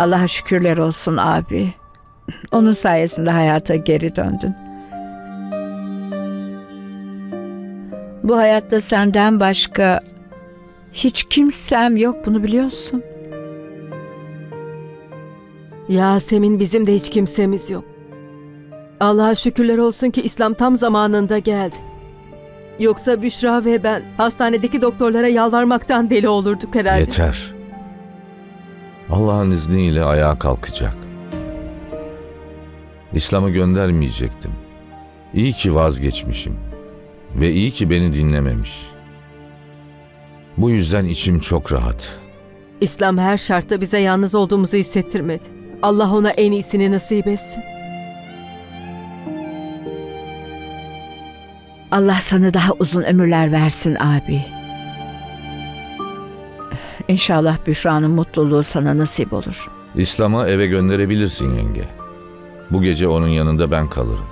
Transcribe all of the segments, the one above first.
Allah'a şükürler olsun abi. Onun sayesinde hayata geri döndün. Bu hayatta senden başka hiç kimsem yok bunu biliyorsun. Yasemin bizim de hiç kimsemiz yok. Allah'a şükürler olsun ki İslam tam zamanında geldi. Yoksa Büşra ve ben hastanedeki doktorlara yalvarmaktan deli olurduk herhalde. Yeter. Allah'ın izniyle ayağa kalkacak. İslam'ı göndermeyecektim. İyi ki vazgeçmişim. Ve iyi ki beni dinlememiş. Bu yüzden içim çok rahat. İslam her şartta bize yalnız olduğumuzu hissettirmedi. Allah ona en iyisini nasip etsin. Allah sana daha uzun ömürler versin abi. İnşallah Büşra'nın mutluluğu sana nasip olur. İslam'ı eve gönderebilirsin yenge. Bu gece onun yanında ben kalırım.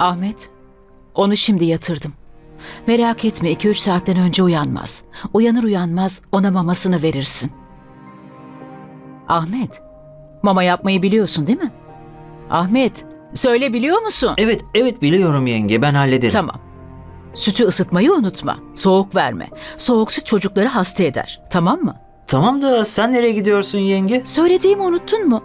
Ahmet, onu şimdi yatırdım. Merak etme 2-3 saatten önce uyanmaz. Uyanır uyanmaz ona mamasını verirsin. Ahmet, mama yapmayı biliyorsun değil mi? Ahmet, söyle biliyor musun? Evet, evet biliyorum yenge. Ben hallederim. Tamam. Sütü ısıtmayı unutma. Soğuk verme. Soğuk süt çocukları hasta eder. Tamam mı? Tamam da sen nereye gidiyorsun yenge? Söylediğimi unuttun mu?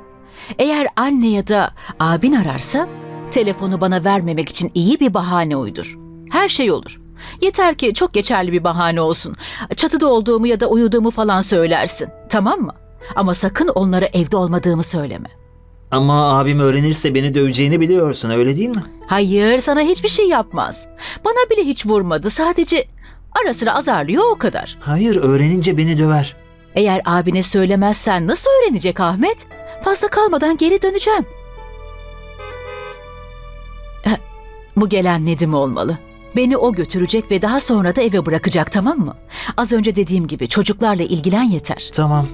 Eğer anne ya da abin ararsa telefonu bana vermemek için iyi bir bahane uydur. Her şey olur. Yeter ki çok geçerli bir bahane olsun. Çatıda olduğumu ya da uyuduğumu falan söylersin. Tamam mı? Ama sakın onlara evde olmadığımı söyleme. Ama abim öğrenirse beni döveceğini biliyorsun öyle değil mi? Hayır, sana hiçbir şey yapmaz. Bana bile hiç vurmadı. Sadece ara sıra azarlıyor o kadar. Hayır öğrenince beni döver. Eğer abine söylemezsen nasıl öğrenecek Ahmet? Fazla kalmadan geri döneceğim. Bu gelen Nedim olmalı. Beni o götürecek ve daha sonra da eve bırakacak tamam mı? Az önce dediğim gibi çocuklarla ilgilen yeter. Tamam.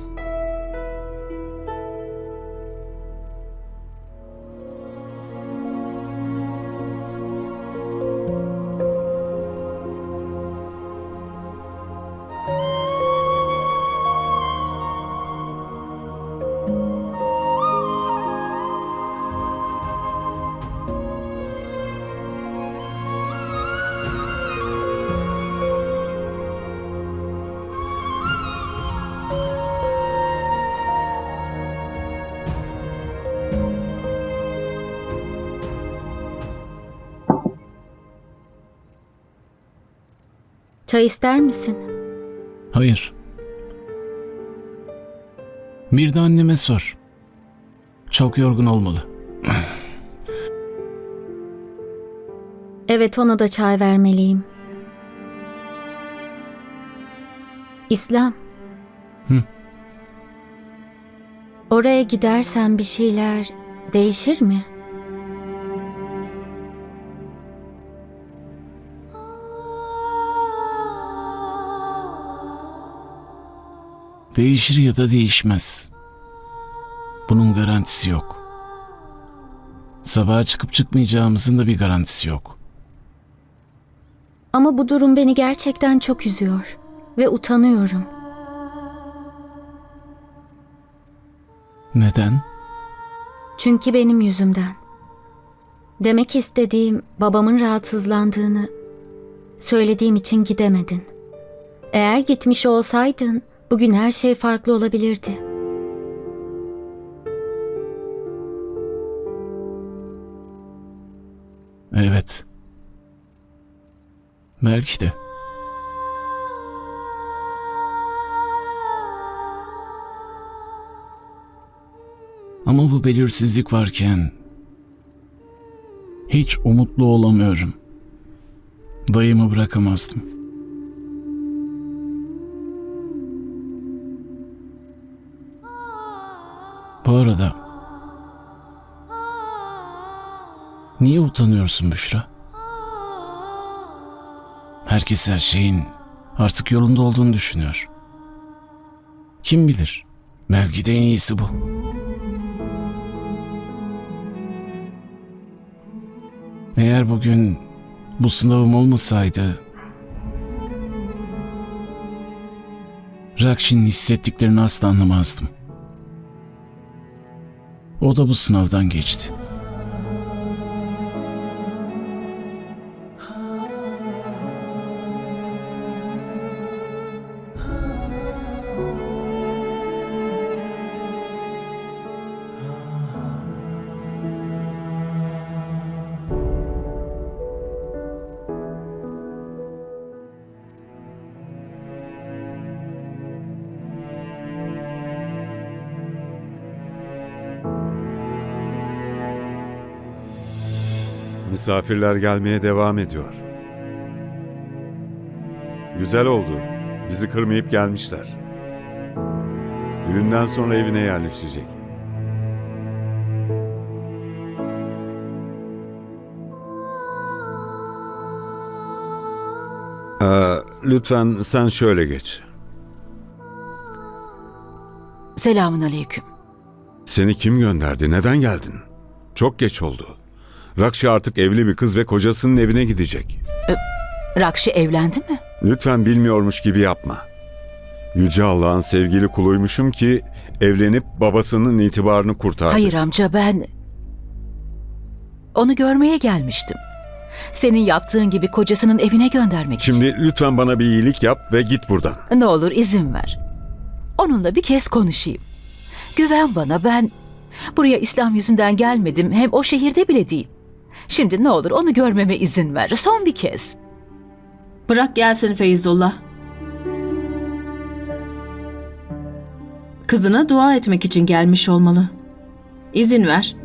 Çay ister misin? Hayır. Bir de anneme sor. Çok yorgun olmalı. Evet ona da çay vermeliyim. İslam. Hı. Oraya gidersen bir şeyler değişir mi? Değişir ya da değişmez. Bunun garantisi yok. Sabaha çıkıp çıkmayacağımızın da bir garantisi yok. Ama bu durum beni gerçekten çok üzüyor ve utanıyorum. Neden? Çünkü benim yüzümden. Demek istediğim babamın rahatsızlandığını söylediğim için gidemedin. Eğer gitmiş olsaydın bugün her şey farklı olabilirdi. Evet. Belki de. Ama bu belirsizlik varken hiç umutlu olamıyorum. Dayımı bırakamazdım. Bu arada niye utanıyorsun Büşra? Herkes her şeyin artık yolunda olduğunu düşünüyor. Kim bilir? Belki de en iyisi bu. Eğer bugün bu sınavım olmasaydı Rakşi'nin hissettiklerini asla anlamazdım. O da bu sınavdan geçti. Misafirler gelmeye devam ediyor. Güzel oldu. Bizi kırmayıp gelmişler. Düğünden sonra evine yerleşecek. Ee, lütfen sen şöyle geç. Selamun aleyküm. Seni kim gönderdi? Neden geldin? Çok geç oldu. Rakşi artık evli bir kız ve kocasının evine gidecek. Rakşi evlendi mi? Lütfen bilmiyormuş gibi yapma. Yüce Allah'ın sevgili kuluymuşum ki evlenip babasının itibarını kurtardı. Hayır amca ben... Onu görmeye gelmiştim. Senin yaptığın gibi kocasının evine göndermek için. Şimdi lütfen bana bir iyilik yap ve git buradan. Ne olur izin ver. Onunla bir kez konuşayım. Güven bana ben buraya İslam yüzünden gelmedim hem o şehirde bile değil. Şimdi ne olur onu görmeme izin ver. Son bir kez. Bırak gelsin Feyzullah. Kızına dua etmek için gelmiş olmalı. İzin ver.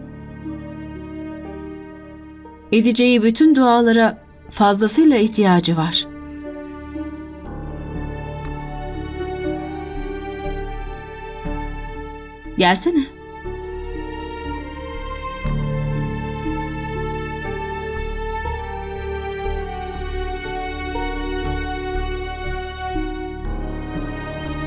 Edeceği bütün dualara fazlasıyla ihtiyacı var. Gelsene.